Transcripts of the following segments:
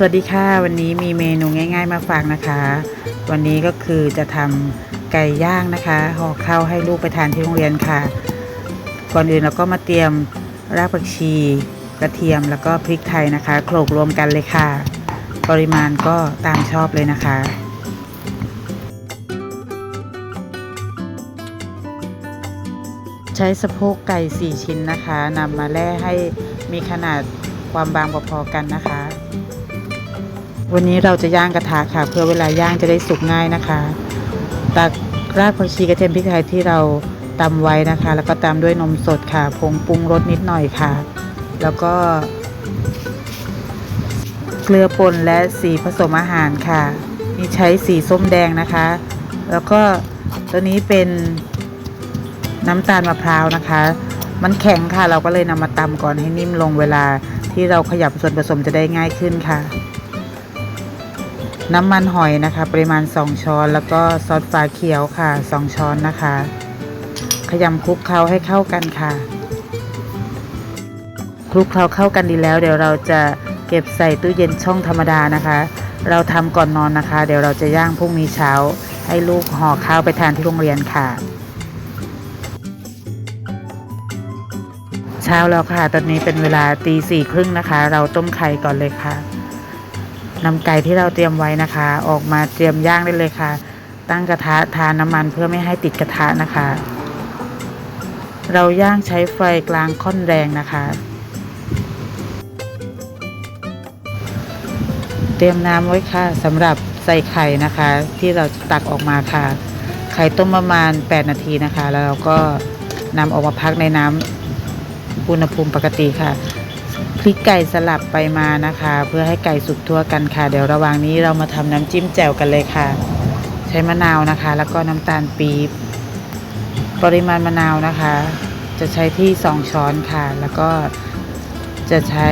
สวัสดีค่ะ วันนี้มีเมนูง่าย ๆ มาฝากนะคะ วันนี้ก็คือจะทำไก่ย่างนะคะห่อข้าวให้ลูกไปทานที่โรงเรียนค่ะ ก่อนอื่นเราก็มาเตรียมรากผักชี กระเทียมแล้วก็พริกไทยนะคะโขลกรวมกันเลยค่ะ ปริมาณก็ตามชอบเลยนะคะใช้สะโพกไก่ 4 ชิ้นนะคะนำมาแล่ให้มีขนาดความบางพอๆกันนะคะ วันนี้เราจะย่างกระทะค่ะ เพื่อเวลาย่างจะได้สุกง่ายนะคะตักรากผักชีกระเทียมพริกไทยที่เราตำไว้นะคะ แล้วก็ตามด้วยนมสดค่ะผงปรุงรสนิดหน่อยค่ะ แล้วก็ เกลือป่นและสีผสมอาหารค่ะมีใช้สีส้มแดงนะคะ แล้วก็ตัวนี้เป็นน้ำตาลมะพร้าวนะคะ มันแข็งค่ะ เราก็เลยนำมาตำก่อนให้นิ่มลงเวลาที่เราขยับส่วนผสมจะได้ง่ายขึ้นค่ะ น้ำมันหอยนะคะ ปริมาณ 2 ช้อน แล้วก็ซอสฟ้าเขียวค่ะ 2 ช้อนนะคะ ขยำคลุกเคล้าให้เข้ากันค่ะ คลุกเคล้าเข้ากันดีแล้ว เดี๋ยวเราจะเก็บใส่ตู้เย็นช่องธรรมดานะคะ เราทำก่อนนอนนะคะ เดี๋ยวเราจะย่างพรุ่งนี้เช้า ให้ลูกห่อข้าวไปทานที่โรงเรียนค่ะ เช้าแล้วค่ะ ตอนนี้เป็นเวลาตีสี่ครึ่งนะคะ เราต้มไข่ก่อนเลยค่ะ นำไก่ที่เราเตรียมไว้นะคะ ออกมาเตรียมย่างได้เลยค่ะ ตั้งกระทะทานน้ำมันเพื่อไม่ให้ติดกระทะนะคะ เราย่างใช้ไฟกลางค่อนแรงนะคะ เตรียมน้ำไว้ค่ะสำหรับใส่ไข่นะคะ ที่เราตักออกมาค่ะ ไข่ต้มประมาณ 8 นาทีนะคะ แล้วเราก็นำออกมาพักในน้ำอุณหภูมิปกติค่ะ พริกไก่สลับไปมานะคะ เพื่อให้ไก่สุกทั่วกันค่ะ เดี๋ยวระหว่างนี้เรามาทำน้ำจิ้มแจ่วกันเลยค่ะ ใช้มะนาวนะคะ แล้วก็น้ำตาลปี๊บปริมาณมะนาวนะคะ จะใช้ที่2ช้อนค่ะ แล้วก็จะใช้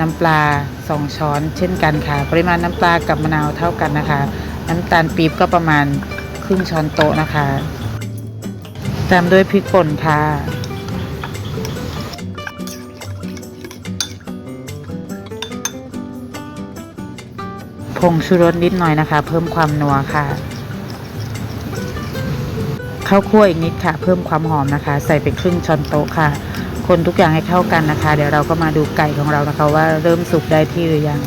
น้ำปลา2ช้อนเช่นกันค่ะ ปริมาณน้ำปลากับมะนาวเท่ากันนะคะ น้ำตาลปี๊บก็ประมาณครึ่งช้อนโต๊ะนะคะ ตามด้วยพริกป่นค่ะ งชูรสนิดหน่อยนะคะ เพิ่มความนัวค่ะ ข้าวคั่วอีกนิดค่ะ เพิ่มความหอมนะคะ ใส่ไปครึ่งช้อนโต๊ะค่ะ คนทุกอย่างให้เข้ากันนะคะ เดี๋ยวเราก็มาดูไก่ของเรานะคะว่าเริ่มสุกได้ที่หรือยัง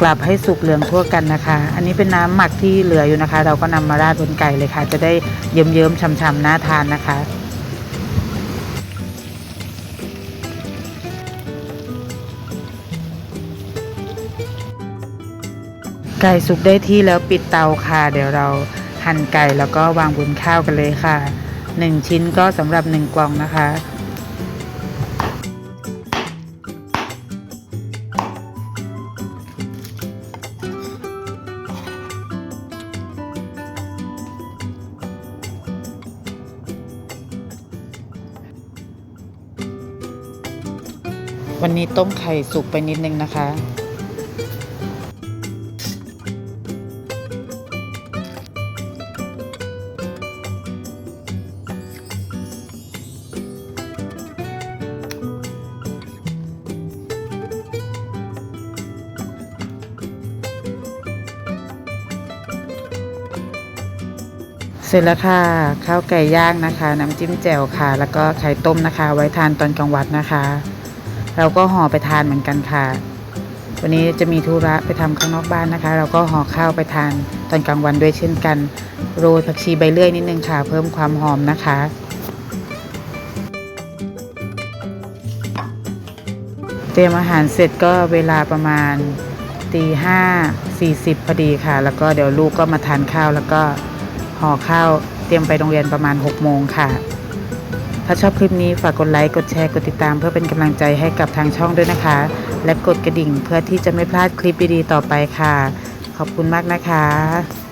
กลับให้สุกเหลืองทั่วกันนะคะ อันนี้เป็นน้ำหมักที่เหลืออยู่นะคะ เราก็นำมาราดบนไก่เลยค่ะ จะได้เยิ้มๆช่ำๆน่าทานนะคะ ไก่สุกได้ที่แล้วปิดเตาค่ะ เดี๋ยวเราหั่นไก่แล้วก็วางบนข้าวกันเลยค่ะหนึ่งชิ้นก็สำหรับหนึ่งกล่องนะคะวันนี้ต้มไข่สุกไปนิดนึงนะคะ เสร็จแล้วค่ะข้าวไก่ย่างนะคะ น้ำจิ้มแจ่วค่ะ แล้วก็ไข่ต้มนะคะ ไว้ทานตอนกลางวันนะคะ เราก็ห่อไปทานเหมือนกันค่ะ วันนี้จะมีธุระไปทำข้างนอกบ้านนะคะ เราก็ห่อข้าวไปทานตอนกลางวันด้วยเช่นกัน โรยผักชีใบเลื่อยนิดนึงค่ะ เพิ่มความหอมนะคะเตรียมอาหารเสร็จก็เวลาประมาณตีห้าสี่สิบพอดีค่ะ แล้วก็เดี๋ยวลูกก็มาทานข้าวแล้วก็ ห่อข้าวเตรียมไปโรงเรียนประมาณ 6 โมงค่ะ ถ้าชอบคลิปนี้ฝากกดไลค์ กดแชร์ กดติดตาม เพื่อเป็นกำลังใจให้กับทางช่องด้วยนะคะ และกดกระดิ่งเพื่อที่จะไม่พลาดคลิปดีๆต่อไปค่ะ ขอบคุณมากนะคะ